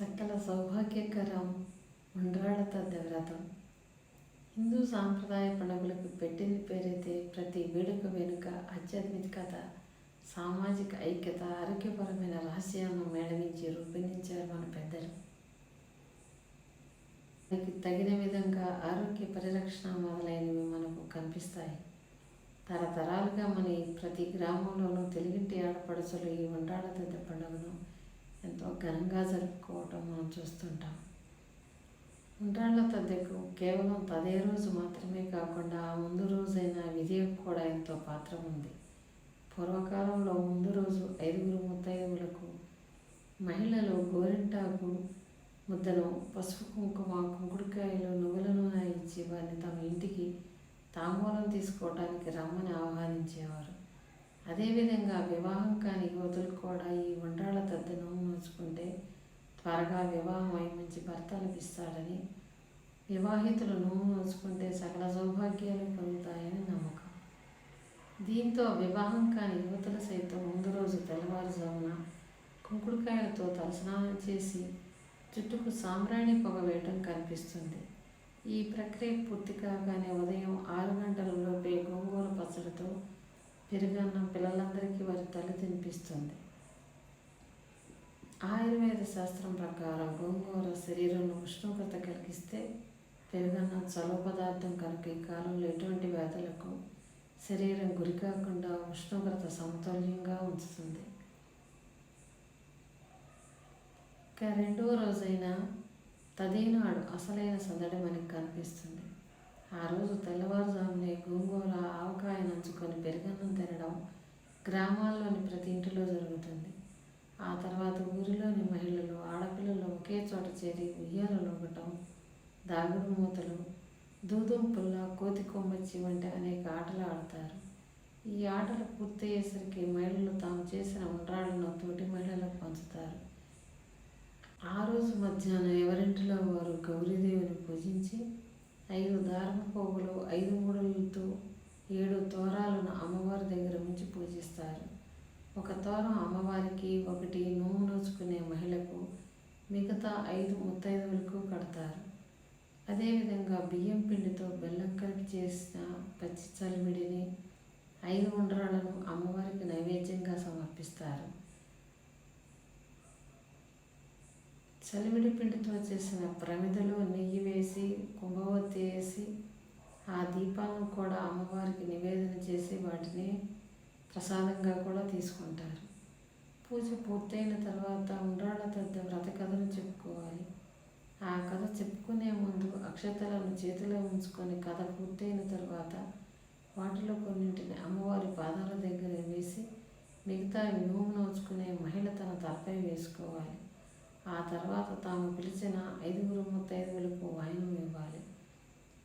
సకల సౌభాగ్యకరం ఉండ్రాళ్ళ తద్ద వ్రతం హిందూ సాంప్రదాయ పండుగలకు పెట్టిన పేరైతే ప్రతి వేడుక వెనుక ఆధ్యాత్మికత సామాజిక ఐక్యత ఆరోగ్యపరమైన రహస్యాలను మేళవించి రూపొందించారు మన పెద్దలు. దానికి తగిన విధంగా ఆరోగ్య పరిరక్షణ మొదలైనవి మనకు కనిపిస్తాయి. తరతరాలుగా మన ప్రతి గ్రామంలోనూ తెలుగింటి ఆడపడుచులు ఈ ఉండ్రాళ్ళ పండుగను ఎంతో ఘనంగా జరుపుకోవటం మనం చూస్తుంటాం. ఉండ్రాళ్ళ తద్దకు కేవలం తదే రోజు మాత్రమే కాకుండా ఆ ముందు రోజైన విజయకు కూడా ఎంతో పాత్ర ఉంది. పూర్వకాలంలో ముందు రోజు ఐదుగురు ముత్తైదువులకు మహిళలు గోరింటాకు ముద్దను పసుపు కుంకుమ కుంకుడుకాయలు నువ్వుల నూనె ఇచ్చి వారిని తమ ఇంటికి తాంబూలం తీసుకోవడానికి రమ్మని ఆహ్వానించేవారు. అదేవిధంగా వివాహం కాని యువతులు కూడా ఈ వండ్రాల తద్దను నోచుకుంటే త్వరగా వివాహం అయి మంచి భర్త లభిస్తాడని వివాహితులు నోము నోచుకుంటే సకల సౌభాగ్యాలు కలుగుతాయని నమ్మకం. దీంతో వివాహం కాని యువతులు సైతం ముందు రోజు తెల్లవారుజామున కుంకుడుకాయలతో తలస్నానం చేసి చుట్టుకు సాంబ్రాణి పొగ వేయటం కనిపిస్తుంది. ఈ ప్రక్రియ పూర్తి కాగానే ఉదయం ఆరు గంటల లోపే గోంగూర పచ్చడితో పెరుగన్నం పిల్లలందరికీ వారి తల్లి తినిపిస్తుంది. ఆయుర్వేద శాస్త్రం ప్రకారం గోంగూర శరీరంలో ఉష్ణోగ్రత కలిగిస్తే పెరుగన్నం చలువ పదార్థం కనుక ఈ కాలంలో ఎటువంటి వ్యాధులకు శరీరం గురి కాకుండా ఉష్ణోగ్రత సమతుల్యంగా ఉంచుతుంది. ఇక రెండవ రోజైన తదేనాడు అసలైన సందడి మనకి కనిపిస్తుంది. ఆ రోజు తెల్లవారుజామునే గోంగూర ఆవకాయ నంచుకొని పెరుగన్నం తినడం గ్రామాల్లోని ప్రతి ఇంటిలో జరుగుతుంది. ఆ తర్వాత ఊరిలోని మహిళలు ఆడపిల్లలు ఒకే చోట చేరి ఉయ్యాలలో ఉండటం దాగుడు మూతలు దూదం పుల్ల కోతి కొమ్మచ్చి వంటి అనేక ఆటలు ఆడతారు. ఈ ఆటలు పూర్తయ్యేసరికి మహిళలు తాము చేసిన ఉండ్రాళ్ళను తోటి మహిళలకు పంచుతారు. ఆ రోజు మధ్యాహ్నం ఎవరింటిలో వారు గౌరీదేవిని పూజించి ఐదు దారమ పోగులు ఐదు మూడలతో ఏడు తోరాలను అమ్మవారి దగ్గర ఉంచి పూజిస్తారు. ఒక తోరం అమ్మవారికి ఒకటి నూనె నోచుకునే మహిళకు మిగతా ఐదు ముత్తైదువులకు కడతారు. అదేవిధంగా బియ్యం పిండితో బెల్లం కలిపి చేసిన పచ్చి చలిమిడిని ఐదు ఉండ్రాలను అమ్మవారికి నైవేద్యంగా సమర్పిస్తారు. చలిమిడి పిండితో చేసిన ప్రమిదలో నెయ్యి వేసి కుంభవత్తి వేసి ఆ దీపాలను కూడా అమ్మవారికి నివేదన చేసి వాటిని ప్రసాదంగా కూడా తీసుకుంటారు. పూజ పూర్తయిన తర్వాత ఉండ్రాళ్ళ పెద్ద వ్రత కథను చెప్పుకోవాలి. ఆ కథ చెప్పుకునే ముందు అక్షతలను చేతిలో ఉంచుకొని కథ పూర్తయిన తర్వాత వాటిలో కొన్నింటిని అమ్మవారి పాదాల దగ్గర వేసి మిగతా నూనె నోచుకునే మహిళ తన తలపై వేసుకోవాలి. ఆ తర్వాత తాము పిలిచిన ఐదుగురు ముత్తైదువులకు వాయినం ఇవ్వాలి.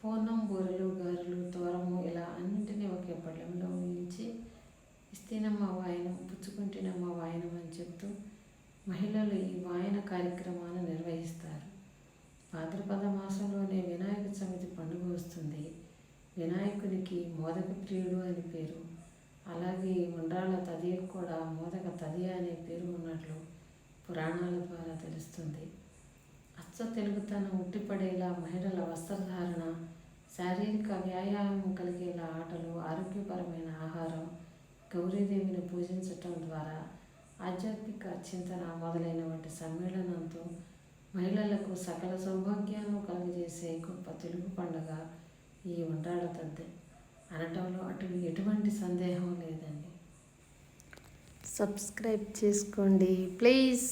పూర్ణం బూరెలు గారెలు తోరము ఇలా అన్నింటినీ ఒకే పళ్ళెంలో ఉంచి ఇస్తీనమ్మ వాయనం పుచ్చుకుంటినమ్మ వాయనం అని చెప్తూ మహిళలు ఈ వాయన కార్యక్రమాన్ని నిర్వహిస్తారు. భాద్రపద మాసంలోనే వినాయక చవితి పండుగ వస్తుంది. వినాయకునికి మోదక ప్రియుడు అని పేరు. అలాగే ఉండ్రాళ్ళ తదియకు కూడా మోదక తదియ అనే పేరు ఉన్నట్లు పురాణాల ద్వారా తెలుస్తుంది. అచ్చ తెలుగుతనం ఉట్టిపడేలా మహిళల వస్త్రధారణ శారీరక వ్యాయామం కలిగేలా ఆటలు ఆరోగ్యపరమైన ఆహారం గౌరీదేవిని పూజించటం ద్వారా ఆధ్యాత్మిక చింతన మొదలైన వంటి సమ్మేళనంతో మహిళలకు సకల సౌభాగ్యాలను కలుగజేసే గొప్ప తెలుగు పండుగ ఈ ఉండ్రాళ్ళ అనటంలో అటు ఎటువంటి సందేహం లేదండి. సబ్స్క్రైబ్ చేసుకోండి. ప్లీజ్